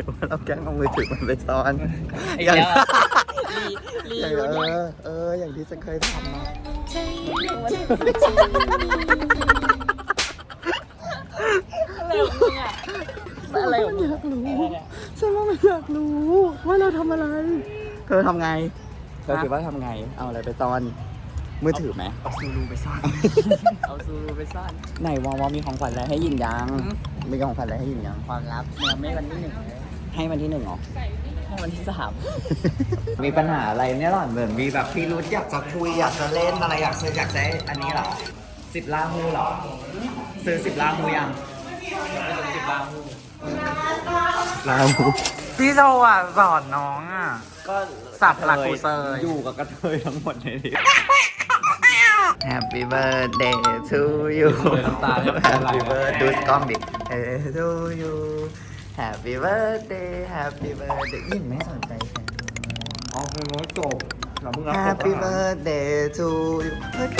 รือว่าเราแกล้งเอามือถือมันไปซ่อนอีกอย่างแล้วรีอย่างรีเอวะเนี่ยอเอออย่างที่ฉันเคยทำมาอะไรของมึงอยากรู้ฉันว่ามันอยากรู้ว่าเราทำอะไร เธอทำไงเธอคิดว่าทำไง เอาอะไรไปซ่อน มือถือไหม เอาซูรูไปซ่อน เอาซูรูไปซ่อน ไหนวอวอมีของขวัญอะไรให้หยินยังอืมมีของขวัญอะไรให้หยินยัง ความลับยังไม่วันที่หนึ่งเลย ให้วันที่หนึ่งเหรอให้วันที่สาม มีปัญหาอะไรเนี่ยหรอเหมือนมีแบบพี่รุธอยากจะคุยอยากจะเล่นอะไรอยากจะอยากได้อันนี้เหรอสิบล่าฮูเหรอซื้อสิบล่าฮูยังสิบบ้ามูล่าฮูพี่โซอะสอนน้องอะก็สับหลักกูเซยอยู่กับกระเทยทั้งหมดในนี้ Happy birthday to you น้ำตาเนี่ยมันเป็นอะไร Happy วะ birthday ดูกล้องดิ Happy to you Happy birthday Happy birthday ยิ่งไม่สนใจฉันอ๋อคือโน้ตจบเราเพิ่งรับจบ Happy แล้ว birthday to you เฮ้ย